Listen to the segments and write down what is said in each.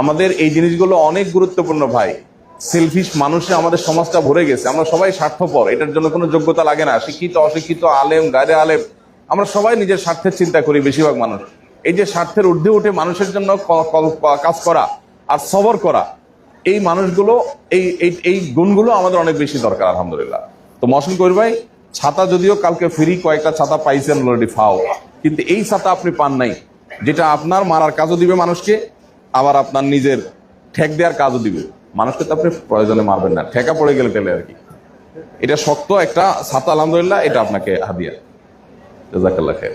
আমাদের এই জিনিসগুলো অনেক গুরুত্বপূর্ণ ভাই। সেলফিশ মানুষে আমাদের সমাজটা ভরে গেছে। আমরা সবাই স্বার্থপর। এটার জন্য কোনো যোগ্যতা লাগে না। শিক্ষিত, অশিক্ষিত, আলেম গায়ে আলেম। আমরা সবাই নিজের স্বার্থের চিন্তা করি বেশিরভাগ মানুষ। এই যে স্বার্থের ঊর্ধ্বে উঠে মানুষের জন্য কাজ করা আর সবর করা, এই মানুষগুলো, এই এই এই গুণগুলো আমাদের অনেক বেশি দরকার, আলহামদুলিল্লাহ। তো মহসিন কবির ভাই, ছাতা যদিও কালকে ফ্রি কয়েকটা ছাতা পাইছেন অলরেডি ফাও। কিন্তু এই ছাতা আপনি পান নাই, যেটা আপনার মারার কাজও দিবে মানুষকে আবার আপনার নিজের ঠেক দেওয়ার কাজও দিবে। মানুষকে তো আপনি প্রয়োজনে মারবেন না। ঠেকা পড়ে গেলে পেলে আর কি। এটা শক্ত একটা ছাতা আলহামদুলিল্লাহ, এটা আপনাকে হাদিয়া। জাজাকাল্লাহ খের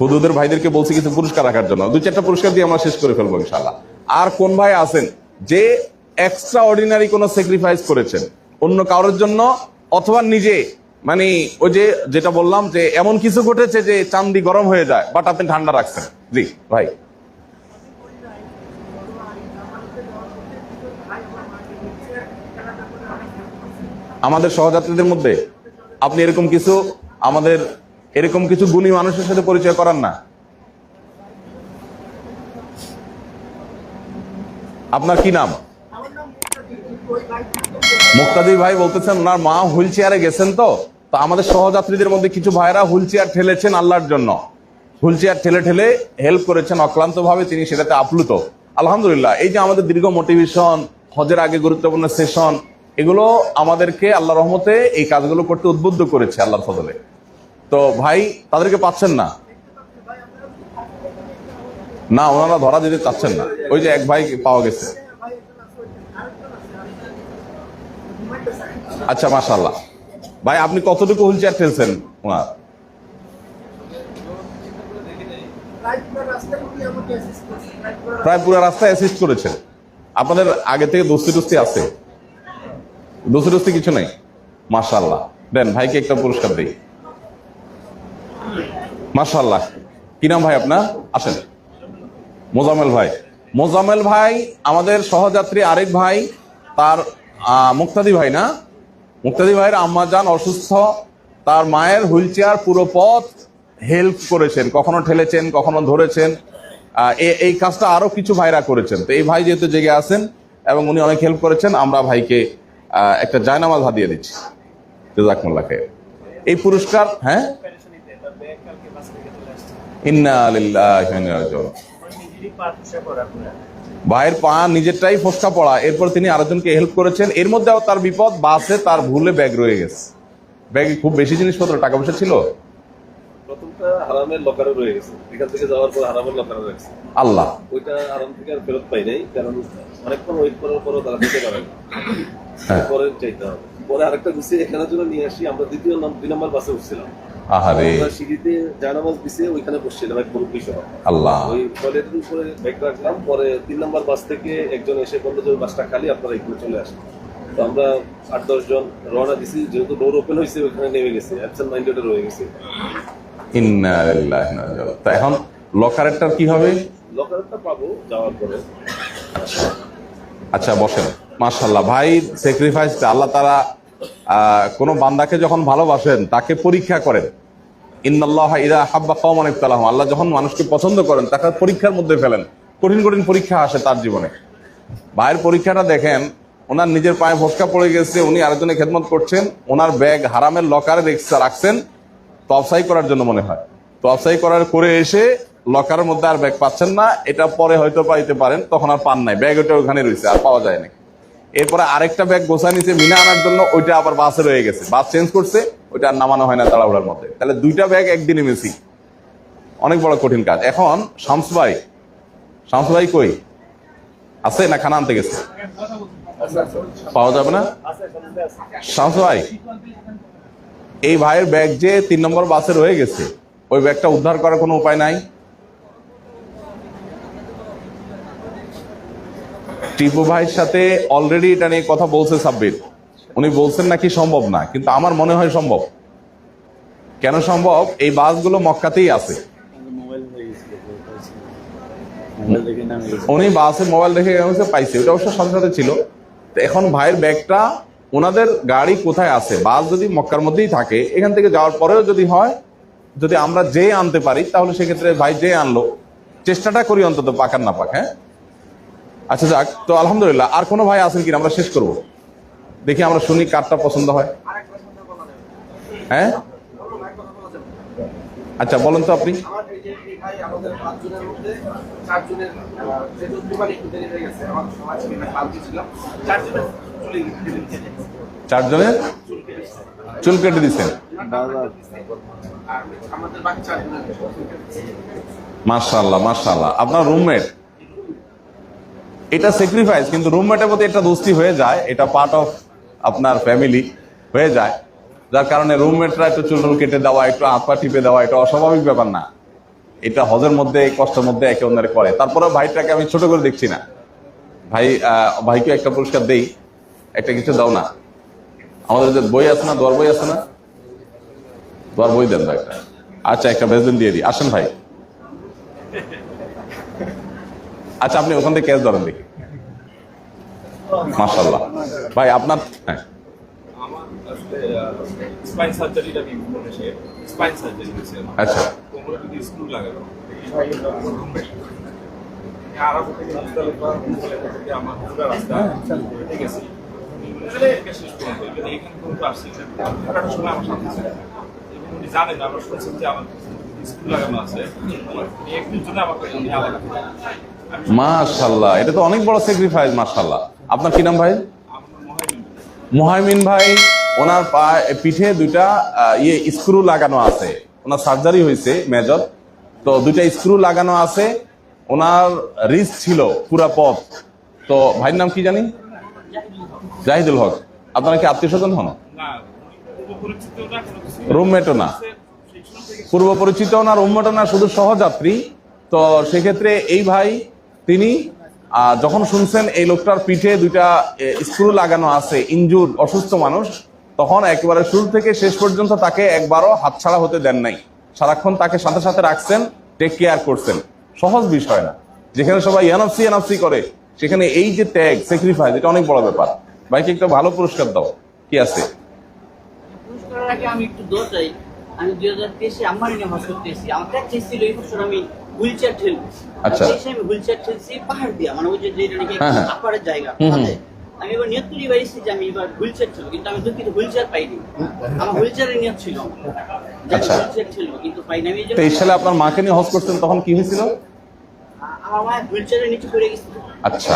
হুদুদের ভাইদেরকে বলছি কিছু পুরস্কার রাখার জন্য। দুই, চারটা পুরস্কার দিয়ে আমরা শেষ করে ফেলব ইনশাল্লাহ আর কোন ভাই আছেন যে এক্সট্রা অর্ডিনারি কোনো স্যাক্রিফাইস করেছেন? অন্য কারোর জন্য অথবা নিজে? মানে ওই যে, যেটা বললাম যে, এমন কিছু ঘটেছে যে, চান্দি গরম হয়ে যায়, বাট আপনি ঠান্ডা রাখছেন। জি, ভাই। আমাদের সহযাত্রীদের মধ্যে আপনি এরকম কিছু আমাদের এরকম কিছু গুণী মানুষের সাথে পরিচয় করান না। আপনার কি নাম? মুক্তাদি ভাই বলতেছেন, ওনার মা হুইল চেয়ারে গেছেন তো। তো আমাদের সহযাত্রীদের মধ্যে কিছু ভাইরা হুইল চেয়ার ঠেলেছেন আল্লাহর জন্য। হুইল চেয়ার ঠেলে ঠেলে হেল্প করেছেন অক্লান্ত ভাবে তিনি সেটাতে আপ্লুত। আলহামদুলিল্লাহ, এই যে আমাদের দীর্ঘ মোটিভেশন, হজের আগে গুরুত্বপূর্ণ সেশন এগুলো আমাদেরকে আল্লাহ রহমতে এই কাজগুলো করতে উদ্বুদ্ধ করেছে আল্লাহর ফজলে। তো ভাই, তাদেরকে পাচ্ছেন না? না, ওনারা ধরা দিতে চাচ্ছেন না। ওই যে এক ভাই পাওয়া গেছে। আচ্ছা মাশাল্লাহ ভাই, আপনি কতটুকু হুইল চেয়ার ঠেলছেন ওনার? প্রায় পুরো রাস্তায় অ্যাসিস্ট করেছেন আপনাদের আগে থেকে দোস্তি টুস্তি আছে? দোস্তি টুস্তি কিছু নেই। মাশাল্লাহ দেন, ভাইকে একটা পুরস্কার দিই। মাশাল্লাহ কি নাম ভাই আপনার? আসেন। মোজামেল ভাই। মোজামেল ভাই, আমাদের সহযাত্রী আরেক ভাই, তার মুক্তাদি ভাই না? মুক্তাদি ভাইয়ের আম্মা যান অসুস্থ, তার মায়ের হুইল চেয়ার পুরো পথ হেল্প করেছেন, কখনো ঠেলেছেন, কখনো ধরেছেন। এই কাজটা আরও কিছু ভাইরা করেছেন। তো এই ভাই যেহেতু জেগে আছেন এবং উনি অনেক হেল্প করেছেন, আমরা ভাইকে একটা জায়নামাজ হাতিয়ে দিচ্ছি। জাজাকুমুল্লাহ খাইর। এই পুরস্কার হ্যাঁ। ভাইয়ের পা নিজেরটাই ফসকা পড়া। এরপর তিনি আরেকজনকে হেল্প করেছেন। এর মধ্যেও তার বিপদ, বাসে তার ভুলে ব্যাগ রয়ে গেছে। ব্যাগে খুব বেশি জিনিসপত্র, টাকা পয়সা ছিল? হারামের লকারে রয়ে গেছে। এখান থেকে যাওয়ার পর হারামের লকারে রয়েছে আল্লাহ। ওইটা আরাম থেকে আর ফেরত পাই নাই কারণ অনেকক্ষণ ওয়েট করার পরও তারা দিতে পারে হ্যাঁ। পরে চাইতে হবে। পরে আরেকটা গুছিয়ে এখানে জন্য নিয়ে আসি। আমরা দ্বিতীয় দুই নম্বর বাসে উঠছিলাম। আহারে। সিঁড়িতে জানামাজ দিছে ওইখানে বসছিলাম এক মুরব্বী সহ। আল্লাহ। ওই টয়লেটের উপরে ব্যাগ রাখলাম। পরে তিন নম্বর বাস থেকে একজন এসে বলল যে ওই বাসটা খালি আপনারা এখানে চলে আসেন। তো আমরা আট দশ জন রওনা দিছি। যেহেতু ডোর ওপেন হয়েছে ওইখানে নেমে গেছে। অ্যাবসেন্ট মাইন্ডেড রয়ে গেছে। তা এখন লকারেরটার কি হবে? আচ্ছা বসেন। মার্শাল্লাহ ভাই স্যাক্রিফাইস আল্লাহ তারা কোনো বান্দাকে যখন ভালোবাসেন তাকে পরীক্ষা করেন। ইন্নাল্লাহ ইদা হাব্বা কওমান ইবতালাহুম। আল্লাহ যখন মানুষকে পছন্দ করেন তাকে পরীক্ষার মধ্যে ফেলেন। কঠিন কঠিন পরীক্ষা আসে তার জীবনে। ভাইয়ের পরীক্ষাটা দেখেন ওনার নিজের পায়ে ফসকা পড়ে গেছে উনি আরেকজনের খেদমত করছেন ওনার ব্যাগ হারামের লকারে রেখে রাখছেন তফসাই করার জন্য মনে হয়। তফসাই করার করে এসে লকারের মধ্যে আর ব্যাগ পাচ্ছেন না, এটা পরে হয়তো পাইতে পারেন, তখন আর পান নাই। ব্যাগ ওটা ওখানে রয়েছে, আর পাওয়া যায়নি এরপরে আরেকটা ব্যাগ গোছা নিচে মিনা আনার জন্য ওইটা আবার বাসে রয়ে গেছে। বাস চেঞ্জ করছে, ওইটা আর নামানো হয় না তাড়াহুড়ার মধ্যে। তাহলে দুইটা ব্যাগ একদিনে মিসি। অনেক বড় কঠিন কাজ। এখন শামস ভাই শামস ভাই কই? আছে না খানা আনতে গেছে? পাওয়া যাবে না? শামস ভাই এই ভাইয়ের ব্যাগ যে তিন নম্বর বাসে রয়ে গেছে, ওই ব্যাগটা উদ্ধার করার কোনো উপায় নাই? টিপু ভাইয়ের সাথে অলরেডি এটা নিয়ে কথা বলছে সাব্বির। উনি বলছেন নাকি সম্ভব না, কিন্তু আমার মনে হয় সম্ভব। কেন সম্ভব? এই বাসগুলো মক্কাতেই আছে। উনি বাসে মোবাইল রেখে পাইছে। ওটা অবশ্য সাথে সাথে ছিল। এখন ভাইয়ের ব্যাগটা ওনাদের গাড়ি কোথায় আছে? বাস যদি মক্কার মধ্যেই থাকে, এখান থেকে যাওয়ার পরেও যদি হয়, যদি আমরা যে আনতে পারি, তাহলে সেক্ষেত্রে ভাই যে আনলো, চেষ্টাটা করি অন্তত পাকার না পাক হ্যাঁ? আচ্ছা যাক, তো আলহামদুলিল্লাহ, আর কোনো ভাই আছেন কিনা? আমরা শেষ করব। দেখি আমরা শুনি কারটা পছন্দ হয়। হ্যাঁ? আচ্ছা বলুন তো আপনি। চারজনের চুলে কেটে দিচ্ছেন। মার্শাল্লাহ মার্শাল্লাহ আপনার রুমমেট এটা স্যাক্রিফাইস কিন্তু রুমমেটের প্রতি একটা দোস্তি হয়ে যায় এটা পার্ট অফ আপনার ফ্যামিলি হয়ে যায়। যার কারণে রুমমেটরা একটু চুলটুল কেটে দেওয়া, একটু হাত পা টিপে দেওয়া, এটা অস্বাভাবিক ব্যাপার না। এটা হজের মধ্যে এই কষ্টের মধ্যে একে অন্যের করে। তারপরে ভাইটাকে আমি ছোট করে দেখছি না। ভাই ভাইকে একটা পুরস্কার দেই, একটা কিছু দাও না। আমাদের যে বই আছে না, দোয়ার বই আছে না? দোয়ার বই দেন ভাই আচ্ছা একটা বেজেন দিয়ে দিই। আসেন ভাই। আচ্ছা আপনি ওখান থেকে ক্যাচ ধরেন দেখি। মাশাল্লাহ ভাই, আপনার হ্যাঁ। স্পাইন সার্জারিটা বিভিন্ন দেশে স্পাইন সার্জারি হয়েছে আচ্ছা। কোমরে যদি স্ক্রু লাগানো আরব থেকে মুজদালিফা মুজদালিফা থেকে আমার পুরো রাস্তা ঠিক আছে। থেকে শেষ পর্যন্ত এখানে এখানে আসছি পুরোটা সময় আমার সাথে ছিল। এবং উনি জানেন আমরা শুনছেন যে আমার স্ক্রু লাগানো আছে। একদিন জন্য আমাকে উনি আলাদা মাশাল্লাহ এটা তো অনেক বড় স্যাক্রিফাইস মাশাল্লাহ আপনার কি নাম ভাই? মহাইমিন ভাই। ওনার পিঠে দুইটা ইয়ে স্ক্রু লাগানো আছে। ওনার সার্জারি হয়েছে মেজর তো দুইটা স্ক্রু লাগানো আছে। ওনার রিস্ক ছিল, পুরা পথ। তো ভাইয়ের নাম কি জানি? জাহিদুল হক। আপনারা কি আত্মীয় স্বজন হন? রুমমেটও না। পূর্ব পরিচিত না রুমমেট না, শুধু সহযাত্রী। তো সেক্ষেত্রে এই ভাই, তিনি যখন শুনছেন এই লোকটার পিঠে দুইটা স্ক্রু লাগানো আছে ইঞ্জুর অসুস্থ মানুষ তখন একেবারে শুরু থেকে শেষ পর্যন্ত তাকে একবারও হাতছাড়া হতে দেন নাই। সারাক্ষণ তাকে সাথে সাথে রাখছেন টেক কেয়ার করছেন। সহজ বিষয় না। যেখানে সবাই এনএফসি এনএফসি করে সেখানে এই যে ত্যাগ স্যাক্রিফাইস এটা অনেক বড় ব্যাপার। ভাইকে একটা ভালো পুরস্কার দাও। কি আছে? পুরস্কারের আগে আমি একটু দোষ চাই। আমি দুই হাজার তেইশে আমার নিয়ে করতে এসেছি। আমার ট্যাগ ছিল এই বছর আমি হুইল চেয়ার ঠেলবো আচ্ছা। আমি হুইল চেয়ার ঠেলছি পাহাড় দিয়া। মানে ওই যে যেটা নাকি। আপারের জায়গা হুম, হুম। সাথে। আমি এবার নিয়ত করি বেরিয়েছি যে আমি এবার হুইল চেয়ার ঠেলবো কিন্তু আমি দুঃখিত হুইল চেয়ার পাইনি আমার হুইল চেয়ারের নিয়ত ছিল। আচ্ছা। চেয়ার কিন্তু পাইনি। আমি যে- তেইশ সালে আপনার মাকে নিয়ে হজ করছেন তখন কি হয়েছিল? আমার হুইল চেয়ারের নিচে পড়ে গেছিল আচ্ছা।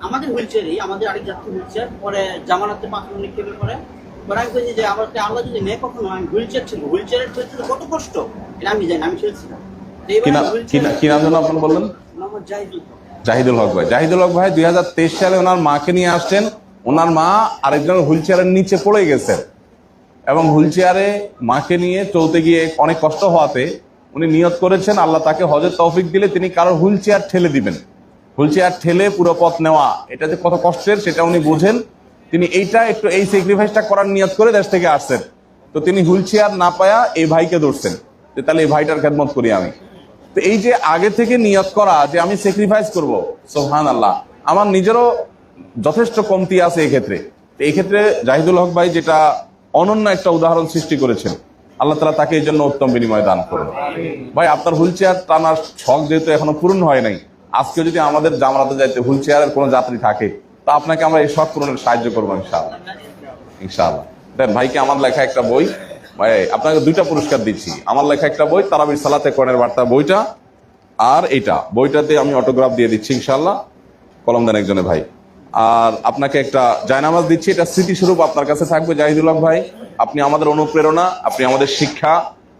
আমাদের হুইল চেয়ারই আমাদের আরেক যাত্রী হুইল চেয়ার পরে জামানাতে পাথর নিক্ষেপের পরে। পরে আমি কইছি যে আমার আল্লাহ যদি নেই কখনো আমি হুইল চেয়ার ছিল হুইল চেয়ারের ঠেলতে তো কত কষ্ট এটা আমি জানি না, আমি না কি নাম যেন আপনার বললেন? মোহাম্মদ জাহিদুল হক। জাহিদুল হক ভাই। জাহিদুল হক ভাই দুই হাজার তেইশ সালে ওনার মাকে নিয়ে আসছেন। ওনার মা আরেকজনের হুইল চেয়ারের নিচে পড়ে গেছেন। এবং হুইল চেয়ারে মাকে নিয়ে চলতে গিয়ে অনেক কষ্ট হওয়াতে উনি নিয়ত করেছেন, আল্লাহ তাকে হজের তৌফিক দিলে তিনি কারোর হুইল চেয়ার ঠেলে দিবেন। হুইল চেয়ার ঠেলে পুরো পথ নেওয়া, এটা যে কত কষ্টের সেটা উনি বুঝেন। তিনি এইটা একটু এই স্যাক্রিফাইসটা করার নিয়ত করে দেশ থেকে আসছেন। তো তিনি হুইল চেয়ার না পায়া এই ভাইকে ধরছেন। যে তাহলে এই ভাইটার খেদমত করি আমি। তো এই যে আগে থেকে নিয়ত করা যে আমি স্যাক্রিফাইস করব সোহান আল্লাহ আমার নিজেরও যথেষ্ট কমতি আছে এক্ষেত্রে এই ক্ষেত্রে জাহিদুল হক ভাই যেটা অনন্য একটা উদাহরণ সৃষ্টি করেছেন, আল্লাহ তালা তাকে এই জন্য উত্তম বিনিময় দান করুন। ভাই, আপনার হুইল চেয়ার টানার শখ যেহেতু এখনও পূরণ হয় নাই, আজকে যদি আমাদের জামরাতে যাইতে হুইল চেয়ারের কোনো যাত্রী থাকে, তা আপনাকে আমরা এই শখ পূরণের সাহায্য করব ইনশাআল্লাহ। ইনশাআল্লাহ। দেন ভাইকে আমার লেখা একটা বই ভাই, আপনাকে দুইটা পুরস্কার দিচ্ছি। আমার লেখা একটা বই, তারাবির সালাতে কর্ণের বার্তা, বইটা, আর এইটা। বইটাতে আমি অটোগ্রাফ দিয়ে দিচ্ছি ইনশাল্লাহ কলম দেন একজনে ভাই। আর আপনাকে একটা জায়নামাজ দিচ্ছি, এটা স্মৃতিস্বরূপ আপনার কাছে থাকবে, জাহিদুল হক ভাই। আপনি আমাদের অনুপ্রেরণা, আপনি আমাদের শিক্ষা।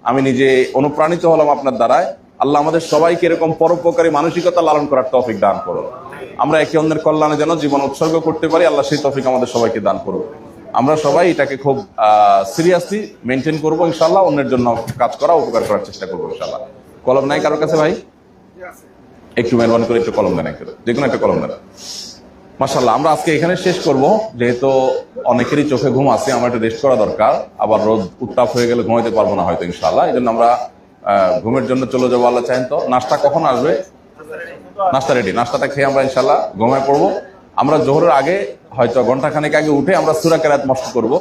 আমি নিজে অনুপ্রাণিত হলাম আপনার দ্বারায়। আল্লাহ আমাদের সবাইকে এরকম পরোপকারী মানসিকতা লালন করার তৌফিক দান করুন। আমরা একে অন্যের কল্যাণে যেন জীবন উৎসর্গ করতে পারি, আল্লাহ সেই তৌফিক আমাদের সবাইকে দান করুন আমরা সবাই এটাকে খুব সিরিয়াসলি মেনটেন করব ইনশাল্লাহ অন্যের জন্য কাজ করা উপকার করার চেষ্টা করব ইনশাল্লাহ কলম নাই কারোর কাছে ভাই? একটু মেহরবানি করে একটু কলম দেন একটু। যে কোনো একটা কলম দেন। মাসাল্লাহ আমরা আজকে এখানে শেষ করব। যেহেতু অনেকেরই চোখে ঘুম আছে, আমার একটু রেস্ট করা দরকার। আবার রোদ উত্তাপ হয়ে গেলে ঘুমাইতে পারব না হয়তো ইনশাল্লাহ এই জন্য আমরা ঘুমের জন্য চলে যাব, আল্লাহ চাইন তো। নাস্তা কখন আসবে? নাস্তা রেডি নাস্তাটা খেয়ে আমরা ইনশাল্লাহ ঘুমায় পড়ব। আমরা জোহরের আগে হয়তো ঘন্টাখানেক আগে উঠে আমরা সুরাকেরাত মস্ত করব।